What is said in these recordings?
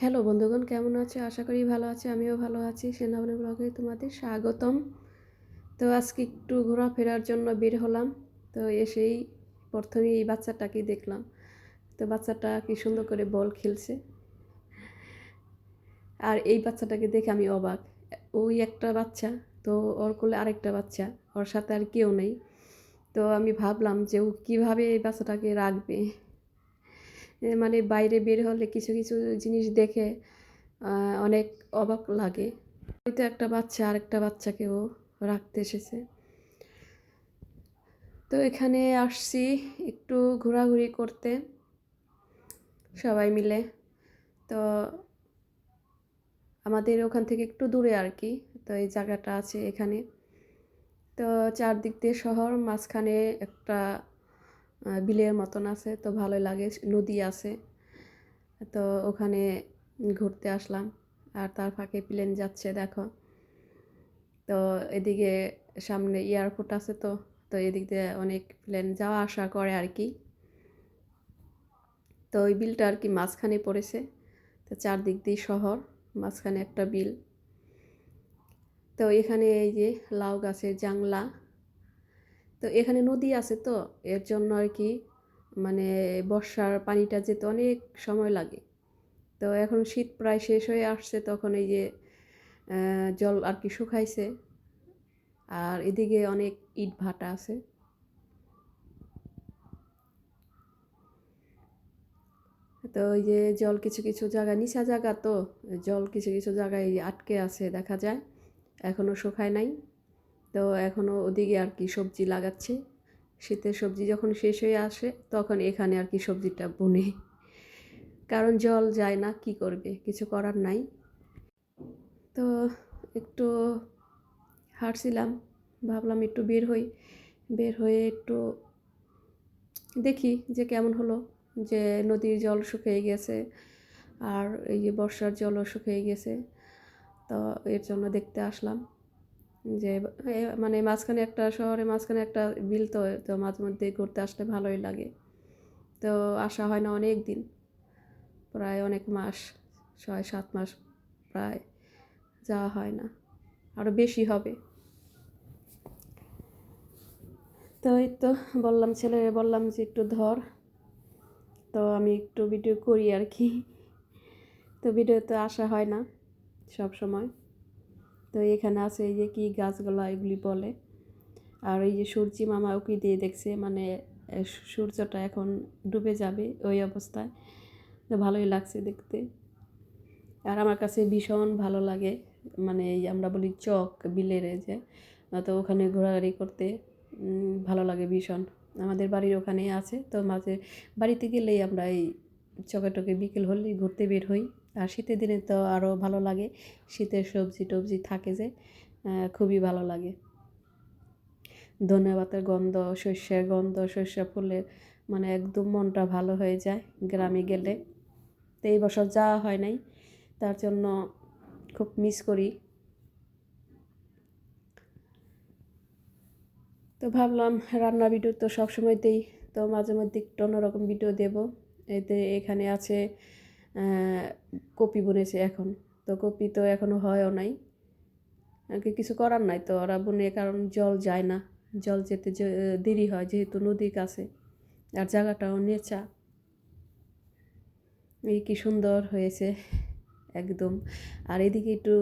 Hello বন্ধুগণ, কেমন আছো? আশা করি ভালো আছে, আমিও ভালো আছি। সেনাবনী ব্লগে তোমাদের স্বাগতম। তো আজকে একটু ঘোরাফেরার জন্য বের হলাম। তো এসেই প্রথমেই এই বাচ্চাটাকে দেখলাম। তো বাচ্চাটা কি সুন্দর করে বল খেলছে। আর এই বাচ্চাটাকে দেখে আমি অবাক। ওই একটা বাচ্চা, তো ওর কোলে আরেকটা বাচ্চা, ওর সাথে আর কেউ নেই। তো আমি ভাবলাম যে ও কীভাবে এই বাচ্চাটাকে রাখবে? মানে বাইরে বের হলে কিছু কিছু জিনিস দেখে অনেক অবাক লাগে। হয়তো একটা বাচ্চা, আরেকটা বাচ্চাকেও রাখতে এসেছে। তো এখানে আসছি একটু ঘোরাঘুরি করতে, সবাই মিলে। তো আমাদের ওখান থেকে একটু দূরে আর কি, তো এই জায়গাটা আছে এখানে। তো চারদিক দিয়ে শহর, মাঝখানে একটা বিলের মতন আছে, তো ভালোই লাগে, নদী আছে। তো ওখানে ঘুরতে আসলাম, আর তার ফাঁকে প্লেন যাচ্ছে, দেখো। তো এদিকে সামনে এয়ারপোর্ট আছে তো তো এদিক দিয়ে অনেক প্লেন যাওয়া আসা করে আর কি। তো ওই বিলটা আর কি মাঝখানে পড়েছে, তো চারদিক দিয়ে শহর, মাঝখানে একটা বিল। তো এখানে এই যে লাউ গাছের জাংলা তো এখানে নদী আছে তো, এর জন্য আর কি মানে বর্ষার পানিটা যেতে অনেক সময় লাগে। তো এখন শীত প্রায় শেষ হয়ে আসছে, তখন এই যে জল আর কি শুকাইছে। আর এদিকে অনেক ইট ভাটা আছে। তো ওই যে জল কিছু কিছু জায়গা নিচা জায়গা তো, জল কিছু কিছু জায়গায় আটকে আছে দেখা যায়। এখনও শুকায় নাই। তো এখনও ওদিকে আর কি সবজি লাগাচ্ছে। শীতের সবজি যখন শেষ হয়ে আসে, তখন এখানে আর কি সবজিটা বুনে। কারণ জল যায় না, কি করবে? কিছু করার নাই। তো একটু হাঁটছিলাম, ভাবলাম একটু বের হই। বের হয়ে একটু দেখি যে কেমন হলো, যে নদীর জল শুকিয়ে গেছে আর এই যে বর্ষার জলও শুকিয়ে গেছে। তো এর জন্য দেখতে আসলাম। যে মানে মাঝখানে একটা শহরে মাঝখানে একটা বিল তো তো মাঝে মধ্যে ঘুরতে আসলে ভালোই লাগে। তো আসা হয় না অনেক দিন, প্রায় অনেক মাস, ছয়, সাত মাস প্রায় যাওয়া হয় না আরও বেশি হবে। তো এই তো বললাম ছেলে বললাম যে একটু ধর, তো আমি একটু ভিডিও করি আর কি। তো ভিডিওতে আসা হয় না সব সময়। তো এখানে আছে এই যে কি গাছগুলো এগুলি বলে। আর এই যে সূর্যি মামা উকি দিয়ে দেখছে মানে সূর্যটা এখন ডুবে যাবে ওই অবস্থায়। তো ভালোই লাগছে দেখতে। আর আমার কাছে ভীষণ ভালো লাগে মানে এই আমরা বলি চক বিলের যে, তো ওখানে ঘোরাঘুরি করতে ভালো লাগে ভীষণ। আমাদের বাড়ির ওখানেই আছে, তো মাঝে বাড়িতে গেলেই আমরা এই চকে টকে বিকেল হলেই ঘুরতে বের হই। আর শীতের দিনে তো আরও ভালো লাগে। শীতের সবজি টবজি থাকে যে খুবই ভালো লাগে। ধনে পাতার গন্ধ, সর্ষের গন্ধ, সর্ষে ফুলের মানে একদম মনটা ভালো হয়ে যায় গ্রামে গেলে। তো এই বছর যাওয়া হয় নাই, তার জন্য খুব মিস করি। তো ভাবলাম রান্না ভিডিও তো সবসময় দেই তো মাঝে মধ্যে একটু অন্যরকম ভিডিও দেব। এতে এখানে আছে কপি বুনেছে এখন। তো কপি তো এখনও হয়ও নাই। কিছু করার নাই তো, ওরা বুনে কারণ জল যায় না। জল যেতে দেরি হয়, যেহেতু নদীর কাছে। আর জায়গাটাও নেচা। এই কি সুন্দর হয়েছে, একদম। আর এদিকে একটু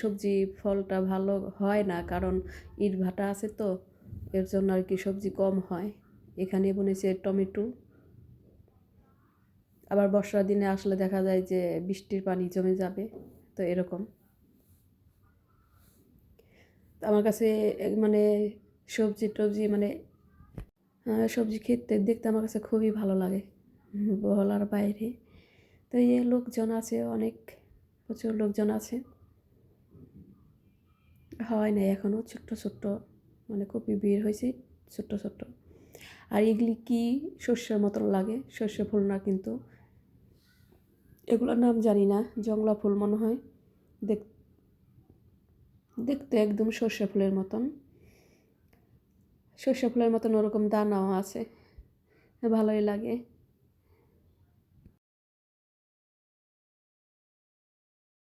সবজি ফলটা ভালো হয় না, কারণ ইট ভাটা আছে তো, এর জন্য আর কি সবজি কম হয়। এখানে বুনেছে টমেটো। আবার বর্ষার দিনে আসলে দেখা যায় যে বৃষ্টির পানি জমে যাবে, তো এরকম। আমার কাছে মানে সবজি টবজি মানে সবজি খেতে দেখতে আমার কাছে খুবই ভালো লাগে, বলার বাইরে। তো এই লোকজন আছে, অনেক প্রচুর লোকজন আছে। হয় নাই এখনও ছোট্ট ছোট্ট মানে কপি বের হয়েছে, ছোট্ট ছোট্ট। আর এগুলি কি শস্যের মতন লাগে? শস্য ফুল না কিন্তু এগুলোর নাম জানি না, জংলা ফুল মনে হয়। দেখ দেখতে একদম সর্ষে ফুলের মতন। সর্ষে ফুলের মতন ওরকম দানাও আছে, ভালোই লাগে।